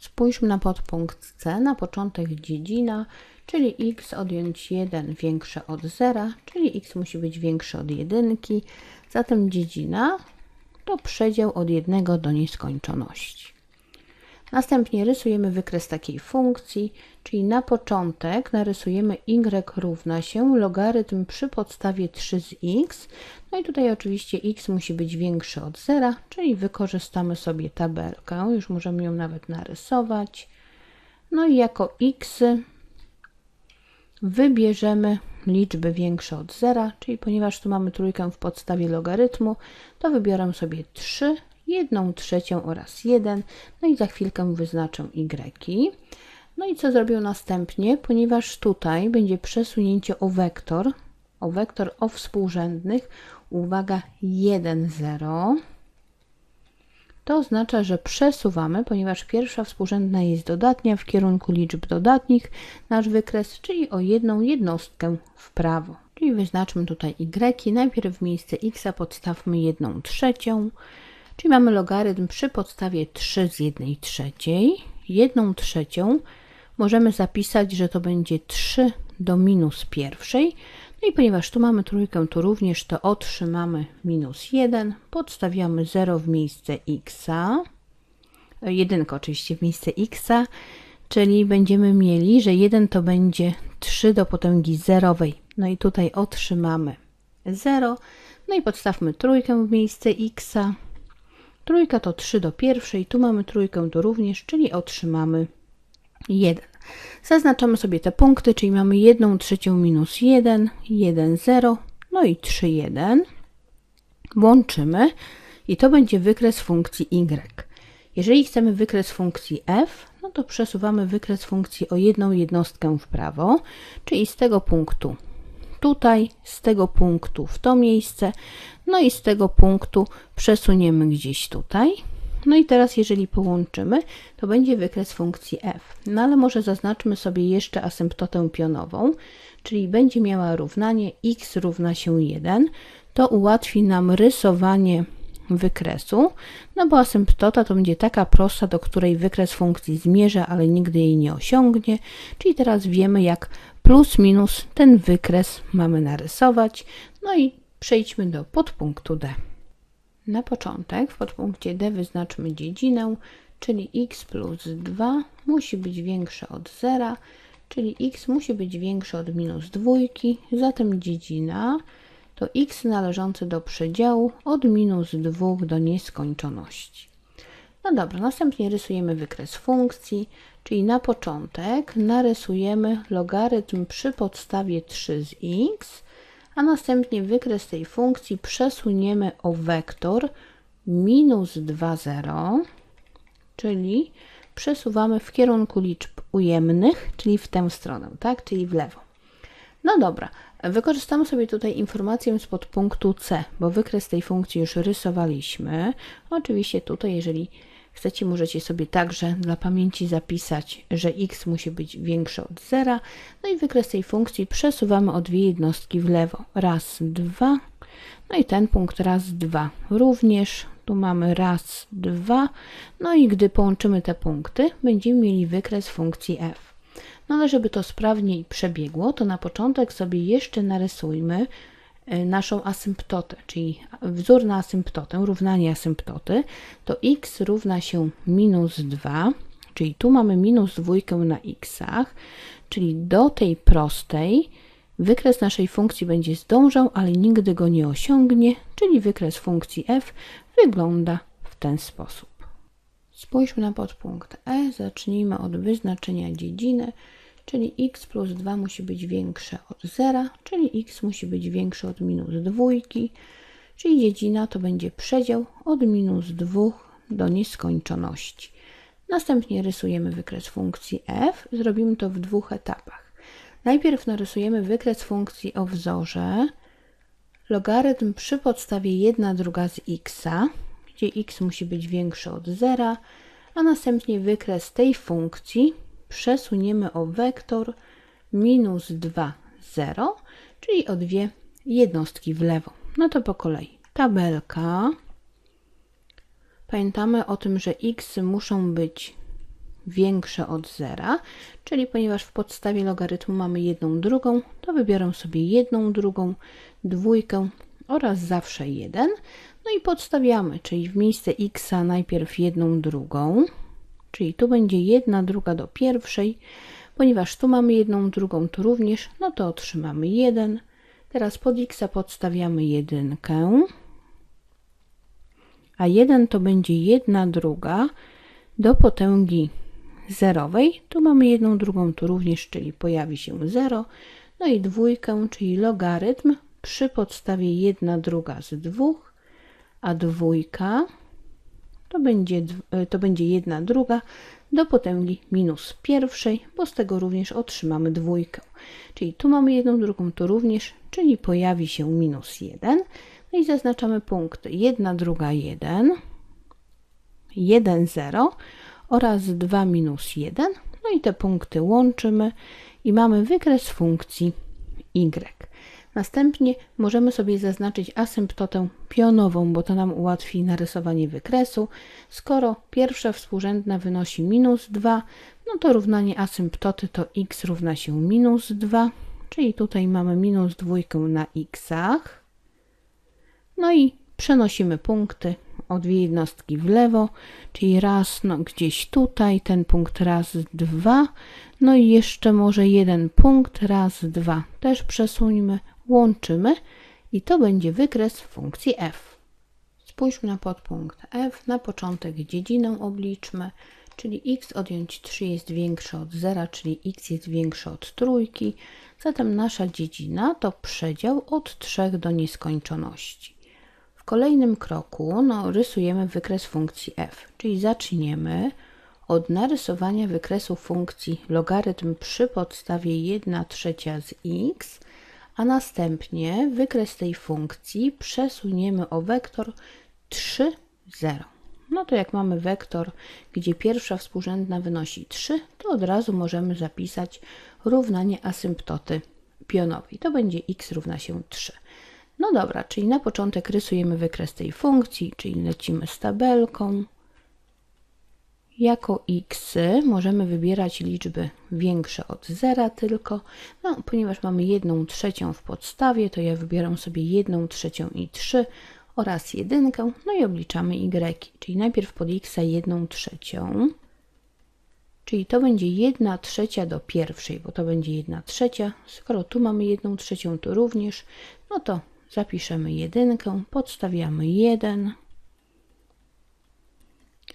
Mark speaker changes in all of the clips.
Speaker 1: Spójrzmy na podpunkt C, na początek dziedzina, czyli x odjąć 1 większe od 0, czyli x musi być większe od 1. Zatem dziedzina to przedział od 1 do nieskończoności. Następnie rysujemy wykres takiej funkcji, czyli na początek narysujemy y równa się logarytm przy podstawie 3 z x. No i tutaj oczywiście x musi być większy od 0, czyli wykorzystamy sobie tabelkę. Już możemy ją nawet narysować. No i jako x wybierzemy liczby większe od 0, czyli ponieważ tu mamy trójkę w podstawie logarytmu, to wybiorę sobie 3 1 trzecią oraz 1. No i za chwilkę wyznaczę y. No i co zrobię następnie? Ponieważ tutaj będzie przesunięcie o wektor, o wektor o współrzędnych, uwaga, 1, 0, to oznacza, że przesuwamy, ponieważ pierwsza współrzędna jest dodatnia w kierunku liczb dodatnich, nasz wykres, czyli o jedną jednostkę w prawo. Czyli wyznaczmy tutaj y. Najpierw w miejsce x podstawmy 1 trzecią, Czyli mamy logarytm przy podstawie 3 z 1 trzeciej. 1 trzecią możemy zapisać, że to będzie 3 do minus pierwszej. No i ponieważ tu mamy trójkę, tu również to otrzymamy minus 1. Podstawiamy 0 w miejsce x, jedynkę oczywiście w miejsce x, czyli będziemy mieli, że 1 to będzie 3 do potęgi zerowej. No i tutaj otrzymamy 0. No i podstawmy trójkę w miejsce x. Trójka to 3 do pierwszej, tu mamy trójkę tu również, czyli otrzymamy 1. Zaznaczamy sobie te punkty, czyli mamy 1 trzecią minus 1, 1, 0, no i 3, 1. Łączymy i to będzie wykres funkcji y. Jeżeli chcemy wykres funkcji f, no to przesuwamy wykres funkcji o jedną jednostkę w prawo, czyli z tego punktu tutaj, z tego punktu w to miejsce, no i z tego punktu przesuniemy gdzieś tutaj. No i teraz, jeżeli połączymy, to będzie wykres funkcji f. No ale może zaznaczmy sobie jeszcze asymptotę pionową, czyli będzie miała równanie x równa się 1. To ułatwi nam rysowanie wykresu, no bo asymptota to będzie taka prosta, do której wykres funkcji zmierza, ale nigdy jej nie osiągnie. Czyli teraz wiemy, jak plus minus ten wykres mamy narysować. No i przejdźmy do podpunktu D. Na początek w podpunkcie D wyznaczmy dziedzinę, czyli x plus 2 musi być większe od 0, czyli x musi być większe od minus 2, zatem dziedzina to x należące do przedziału od minus 2 do nieskończoności. No dobra, następnie rysujemy wykres funkcji, czyli na początek narysujemy logarytm przy podstawie 3 z x, a następnie wykres tej funkcji przesuniemy o wektor minus 2, 0, czyli przesuwamy w kierunku liczb ujemnych, czyli w tę stronę, tak, czyli w lewo. No dobra, wykorzystamy sobie tutaj informację z podpunktu C, bo wykres tej funkcji już rysowaliśmy. Oczywiście tutaj, jeżeli chcecie, możecie sobie także dla pamięci zapisać, że x musi być większe od zera. No i wykres tej funkcji przesuwamy o dwie jednostki w lewo. Raz, dwa. No i ten punkt raz, dwa. Również tu mamy raz, dwa. No i gdy połączymy te punkty, będziemy mieli wykres funkcji f. No ale żeby to sprawniej przebiegło, to na początek sobie jeszcze narysujmy E, naszą asymptotę, czyli wzór na asymptotę, równanie asymptoty, to x równa się minus 2, czyli tu mamy minus dwójkę na xach, czyli do tej prostej wykres naszej funkcji będzie zdążał, ale nigdy go nie osiągnie, czyli wykres funkcji f wygląda w ten sposób. Spójrzmy na podpunkt E, zacznijmy od wyznaczenia dziedziny, czyli x plus 2 musi być większe od 0, czyli x musi być większe od minus 2, czyli dziedzina to będzie przedział od minus 2 do nieskończoności. Następnie rysujemy wykres funkcji f. Zrobimy to w dwóch etapach. Najpierw narysujemy wykres funkcji o wzorze logarytm przy podstawie 1 druga z x, gdzie x musi być większe od 0, a następnie wykres tej funkcji przesuniemy o wektor minus 2, 0, czyli o dwie jednostki w lewo. No to po kolei. Tabelka. Pamiętamy o tym, że x muszą być większe od zera, czyli ponieważ w podstawie logarytmu mamy jedną drugą, to wybiorę sobie jedną drugą, dwójkę oraz zawsze jeden. No i podstawiamy, czyli w miejsce x najpierw jedną drugą, czyli tu będzie jedna druga do pierwszej, ponieważ tu mamy jedną drugą, tu również, no to otrzymamy 1. Teraz pod x podstawiamy jedynkę, a 1 to będzie jedna druga do potęgi zerowej. Tu mamy jedną drugą, tu również, czyli pojawi się 0. No i dwójkę, czyli logarytm przy podstawie jedna druga z dwóch, a dwójka to będzie, to będzie jedna druga do potęgi minus pierwszej, bo z tego również otrzymamy dwójkę. Czyli tu mamy jedną drugą, tu również, czyli pojawi się minus 1. No i zaznaczamy punkty 1, druga 1, 1, 0 oraz 2 minus 1. No i te punkty łączymy i mamy wykres funkcji y. Następnie możemy sobie zaznaczyć asymptotę pionową, bo to nam ułatwi narysowanie wykresu. Skoro pierwsza współrzędna wynosi minus 2, no to równanie asymptoty to x równa się minus 2, czyli tutaj mamy minus dwójkę na xach. No i przenosimy punkty o dwie jednostki w lewo, czyli raz no, gdzieś tutaj, ten punkt raz, dwa, no i jeszcze może jeden punkt, raz, dwa też przesuńmy, łączymy i to będzie wykres funkcji f. Spójrzmy na podpunkt f. Na początek dziedzinę obliczmy, czyli x odjąć 3 jest większe od 0, czyli x jest większe od trójki. Zatem nasza dziedzina to przedział od 3 do nieskończoności. W kolejnym kroku no, rysujemy wykres funkcji f, czyli zaczniemy od narysowania wykresu funkcji logarytm przy podstawie 1 trzecia z x, a następnie wykres tej funkcji przesuniemy o wektor 3, 0. No to jak mamy wektor, gdzie pierwsza współrzędna wynosi 3, to od razu możemy zapisać równanie asymptoty pionowej. To będzie x równa się 3. No dobra, czyli na początek rysujemy wykres tej funkcji, czyli lecimy z tabelką. Jako x możemy wybierać liczby większe od zera tylko, no, ponieważ mamy 1 trzecią w podstawie, to ja wybieram sobie 1 trzecią i 3 oraz jedynkę, no i obliczamy y, czyli najpierw pod x 1 trzecią, czyli to będzie 1 trzecia do pierwszej, bo to będzie 1 trzecia, skoro tu mamy 1 trzecią, to również, no to zapiszemy jedynkę, podstawiamy 1,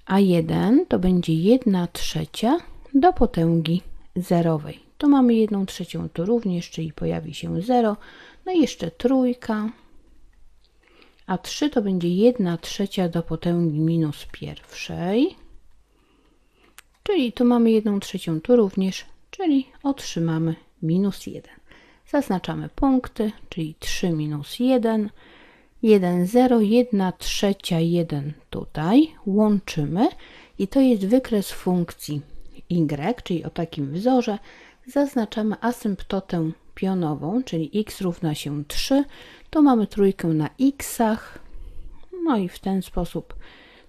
Speaker 1: a 1 to będzie 1 trzecia do potęgi zerowej. Tu mamy 1 trzecią, tu również, czyli pojawi się 0. No i jeszcze trójka. A 3 to będzie 1 trzecia do potęgi minus pierwszej. Czyli tu mamy 1 trzecią, tu również, czyli otrzymamy minus 1. Zaznaczamy punkty, czyli 3 minus 1 1, 0, 1 trzecia 1 tutaj, łączymy i to jest wykres funkcji y, czyli o takim wzorze. Zaznaczamy asymptotę pionową, czyli x równa się 3, to mamy trójkę na xach, no i w ten sposób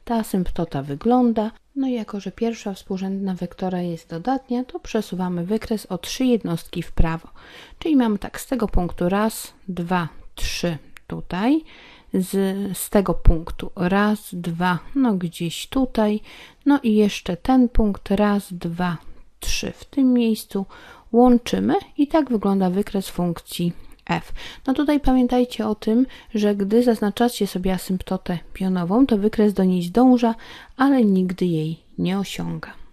Speaker 1: ta asymptota wygląda. No i jako, że pierwsza współrzędna wektora jest dodatnia, to przesuwamy wykres o 3 jednostki w prawo. Czyli mamy tak z tego punktu raz, dwa, trzy, tutaj z, z tego punktu. Raz, dwa, no gdzieś tutaj. No i jeszcze ten punkt. Raz, dwa, trzy w tym miejscu. Łączymy i tak wygląda wykres funkcji f. No tutaj pamiętajcie o tym, że gdy zaznaczacie sobie asymptotę pionową, to wykres do niej zdąża, ale nigdy jej nie osiąga.